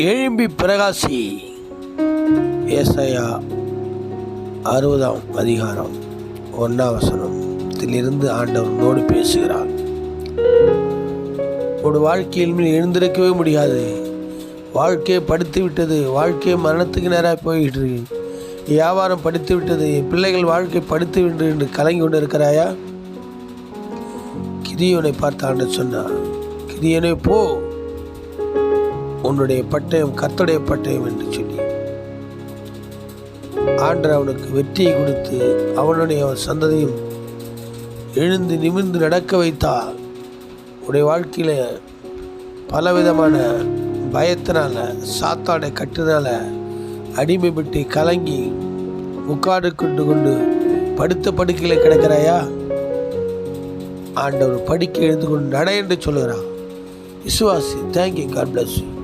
எழும்பி பிரகாசி. ஏசையா அறுபதாம் அதிகாரம் ஒன்றாம் வசனத்திலிருந்து ஆண்டவர் நோடு பேசுகிறார். ஒரு வாழ்க்கையில் மேல் எழுந்திருக்கவே முடியாது. வாழ்க்கையை படித்து விட்டது வாழ்க்கையை மரணத்துக்கு நேராக போய்கிட்டு இருக்கு வியாபாரம் படித்து விட்டது பிள்ளைகள் வாழ்க்கை படித்து விட்டு என்று கலங்கி கொண்டு இருக்கிறாயா கிதியோனை பார்த்து ஆண்டு சொன்னார். கிதியனை போ. உன்னுடைய பட்டயம் கர்த்தருடைய பட்டயம் என்று சொல்லி. ஆண்டர் அவனுக்கு வெற்றியை கொடுத்து அவனுடைய சந்ததியும் எழுந்து நிமிர்ந்து நடக்க வைத்தால் உடைய வாழ்க்கையில் பலவிதமான பயத்தினால சாத்தாடை கட்டுனால அடிமைப்பட்டு கலங்கி முக்காடு கொண்டு கொண்டு படுத்த படுக்கையில் கிடக்கிறாயா? ஆண்டவர் படிக்க எழுந்து கொண்டு நட என்று சொல்லுகிறான் விசுவாசி தேங்க்யூ காட் பிளஸ் யூ